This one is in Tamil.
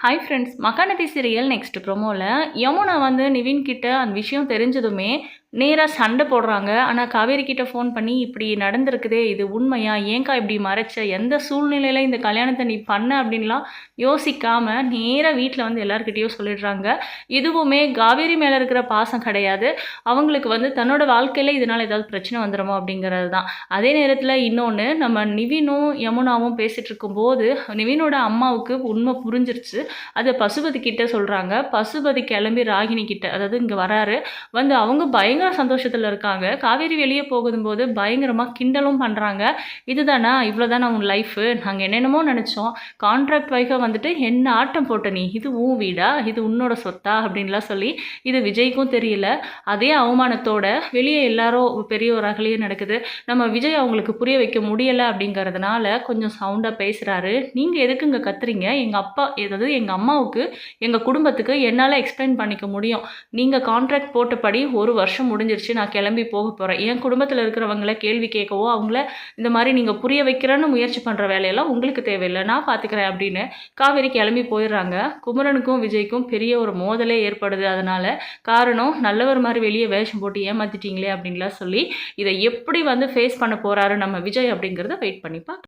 Hi friends Mahanadi serial next ப்ரோமோவில் Yamuna வந்து நிவின் கிட்ட அந்த விஷயம் தெரிஞ்சதுமே நேராக சண்டை போடுறாங்க. ஆனால் காவேரி கிட்ட ஃபோன் பண்ணி இப்படி நடந்திருக்குதே இது உண்மையா? ஏங்கா இப்படி மறைச்ச? எந்த சூழ்நிலையில் இந்த கல்யாணத்தை நீ பண்ண? அப்படின்லாம் யோசிக்காமல் நேராக வீட்டில் வந்து எல்லாருக்கிட்டேயும் சொல்லிடுறாங்க. இதுவுமே காவேரி மேலே இருக்கிற பாசம் கிடையாது. அவங்களுக்கு வந்து தன்னோட வாழ்க்கையில் இதனால் ஏதாவது பிரச்சனை வந்துடுமோ அப்படிங்கிறது தான். அதே நேரத்தில் இன்னொன்று நம்ம நிவினும் யமுனாவும் பேசிகிட்டு இருக்கும்போது நிவினோட அம்மாவுக்கு உண்மை புரிஞ்சிருச்சு. அதை பசுபதி கிட்ட சொல்கிறாங்க பசுபதி கிளம்பி ராகினி கிட்ட அதாவது இங்கே வராரு. வந்து அவங்க பயங்கர சந்தோஷத்தில் இருக்காங்க. காவேரி வெளியே போகும்போது பயங்கரமாக கிண்டலும் பண்ணுறாங்க இதுதானா? இவ்வளோதானா உன் லைஃபு நாங்கள் என்னென்னமோ நினச்சோம். கான்ட்ராக்ட் வைஃபாக வந்துட்டு என்ன ஆட்டம் போட்ட நீ? இது உன் வீடா? இது உன்னோட சொத்தா? அப்படின்லாம் சொல்லி இது விஜய்க்கும் தெரியல. அதே அவமானத்தோட வெளியே எல்லாரும் பெரிய ஒரு அகலியே நடக்குது. நம்ம விஜய் அவங்களுக்கு புரிய வைக்க முடியலை அப்படிங்கிறதுனால கொஞ்சம் சவுண்டாக பேசுகிறாரு நீங்கள் எதுக்கு இங்கே கத்துறீங்க? எங்கள் அப்பா ஏதாவது எங்கள் அம்மாவுக்கு எங்கள் குடும்பத்துக்கு என்னால் எக்ஸ்பிளைன் பண்ணிக்க முடியும். நீங்கள் கான்ட்ராக்ட் போட்டபடி ஒரு வருஷம் முடிஞ்சிருச்சு நான் கிளம்பி போக போகிறேன் என் குடும்பத்தில் இருக்கிறவங்கள கேள்வி கேட்கவோ அவங்கள இந்த மாதிரி நீங்கள் புரிய வைக்கிறேன்னு முயற்சி பண்ணுற வேலையெல்லாம் உங்களுக்கு தேவையில்லை. நான் பார்த்துக்கிறேன் அப்படின்னு காவேரி கிளம்பி போயிடுறாங்க. குமரனுக்கும் விஜய்க்கும் பெரிய ஒரு மோதலே ஏற்படுது. அதனால் காரணம் நல்லவர் மாதிரி வெளியே வேஷம் போட்டு ஏமாத்திட்டீங்களே அப்படின்லாம் சொல்லி இதை எப்படி வந்து ஃபேஸ் பண்ண போகிறாரு நம்ம விஜய் அப்படிங்கிறத வெயிட் பண்ணி பார்க்கலாம்